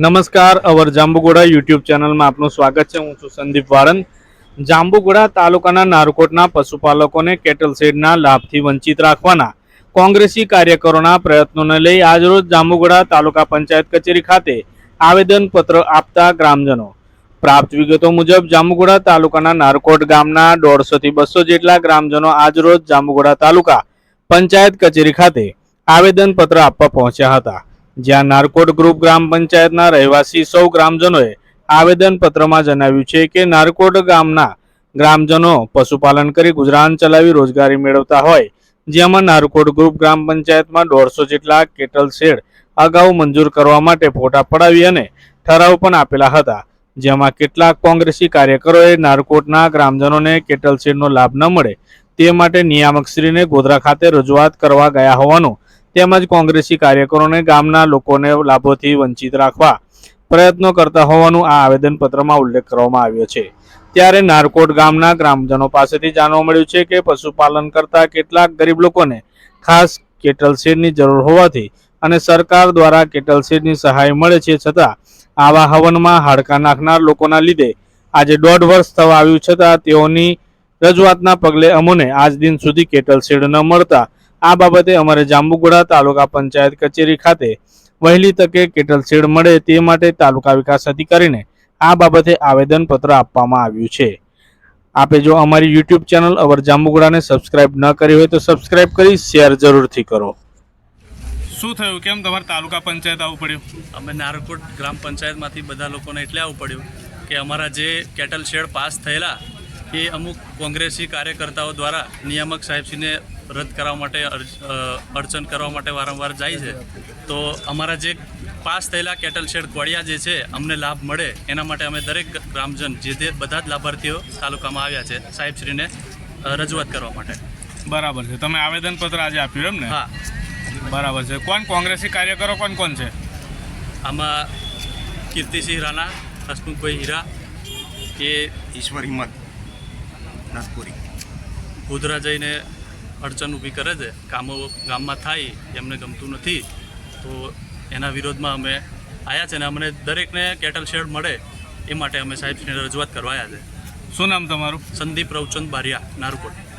નમસ્કાર, અવર જાંબુગોડા યુટ્યુબ ચેનલમાં આપનું સ્વાગત છે. હું છું સંદીપ વાળંદ. જાંબુગોડા તાલુકાના નારકોટના પશુપાલકોને કેટલ શેડના લાભથી વંચિત રાખવાના કોંગ્રેસી કાર્યકરોના પ્રયત્નોને લઈ આજરોજ જાંબુગોડા તાલુકા પંચાયત કચેરી ખાતે આવેદનપત્ર આપતા ગ્રામજનો. પ્રાપ્ત વિગતો મુજબ જાંબુગોડા તાલુકાના નારકોટ ગામના દોઢસોથી બસો જેટલા ગ્રામજનો આજરોજ જાંબુગોડા તાલુકા પંચાયત કચેરી ખાતે આવેદનપત્ર આપવા પહોંચ્યા હતા. જ્યાં નારકોટ ગ્રુપ ગ્રામ પંચાયતના રહેવાસી સૌ ગ્રામજનોએ આવેદનપત્રમાં જણાવ્યું છે કે નારકોટ ગામના ગ્રામજનો પશુપાલન કરી ગુજરાન ચલાવી રોજગારી મેળવતા હોય, જેમાં નારકોટ ગ્રુપ ગ્રામ પંચાયતમાં દોઢસો જેટલા કેટલ શેડ અગાઉ મંજૂર કરવા માટે ફોટા પડાવી અને ઠરાવ પણ આપેલા હતા, જેમાં કેટલાક કોંગ્રેસી કાર્યકરોએ નારકોટના ગ્રામજનોને કેટલ શેડનો લાભ ન મળે તે માટે નિયામકશ્રીને ગોધરા ખાતે રજૂઆત કરવા ગયા હોવાનું તેમજ કોંગ્રેસી કાર્યકરોને ગામના લોકોને લાભોથી વંચિત રાખવા પ્રયત્નો કરતા હોવાનું આ આવેદનપત્રમાં ઉલ્લેખ કરવામાં આવ્યો છે. ત્યારે નારકોટ ગામના ગ્રામજનો પાસેથી જાણવા મળ્યું છે કે પશુપાલન કરતા કેટલાક ગરીબ લોકોને ખાસ કેટલ શેડની જરૂર હોવાથી અને સરકાર દ્વારા કેટલ શેડની સહાય મળે છે છતાં આવા હવનમાં હાડકા નાખનાર લોકોના લીધે આજે દોઢ વર્ષ થવા આવ્યું છતાં તેઓની રજૂઆતના પગલે અમોને આજ દિન સુધી કેટલ શેડ ન મળતા આ બાબતે અમારે જાંબુગોડા તાલુકા પંચાયત કચેરી ખાતે વહેલી તકે કેટલ શેડ મળે તે માટે તાલુકા વિકાસ અધિકારીને આ બાબતે આવેદનપત્ર આપવામાં આવ્યું છે. આપે જો અમારી યુટ્યુબ ચેનલ અવર જાંબુગોડાને સબસ્ક્રાઇબ ન કરી હોય તો સબસ્ક્રાઇબ કરી શેર જરૂરથી કરો. શું થયું? કેમ તમારે તાલુકા પંચાયત આવવું પડ્યું? અમે નારકોટ ગ્રામ પંચાયતમાંથી બધા લોકોને એટલે આવવું પડ્યું કે અમારા જે કેટલ શેડ પાસ થયેલા એ અમુક કોંગ્રેસી કાર્યકર્તાઓ દ્વારા નિયામક સાહેબશ્રીને રદ કરવા માટે અરજ- અ, અડચણ કરવા માટે વારંવાર જાય છે. તો અમારા જે પાસ થયેલા કેટલ શેડ કોળિયા જે છે અમને લાભ મળે એના માટે અમે દરેક ગ્રામજન જે તે બધા જ લાભાર્થીઓ તાલુકામાં આવ્યા છે સાહેબશ્રીને રજૂઆત કરવા માટે. બરાબર છે. તમે આવેદનપત્ર આજે આપ્યું એમ ને? હા. બરાબર છે. કોણ કોંગ્રેસી કાર્યકરો કોણ કોણ છે? આમાં કીર્તિસિંહ રાણા હસમુખભાઈ હીરા કે ઈશ્વર હિંમત નાથપુરી ગોધરા જઈને અડચણ ઊભી કરે છે કામો ગામમાં થાય એમને ગમતું નથી તો એના વિરોધમાં અમે આવ્યા છે અને અમને દરેકને કેટલ શેડ મળે એ માટે અમે સાહેબશ્રીને રજૂઆત કરવા આવ્યા છે. શું નામ તમારું? સંદીપ રવચંદ બારિયા નારુકોટ.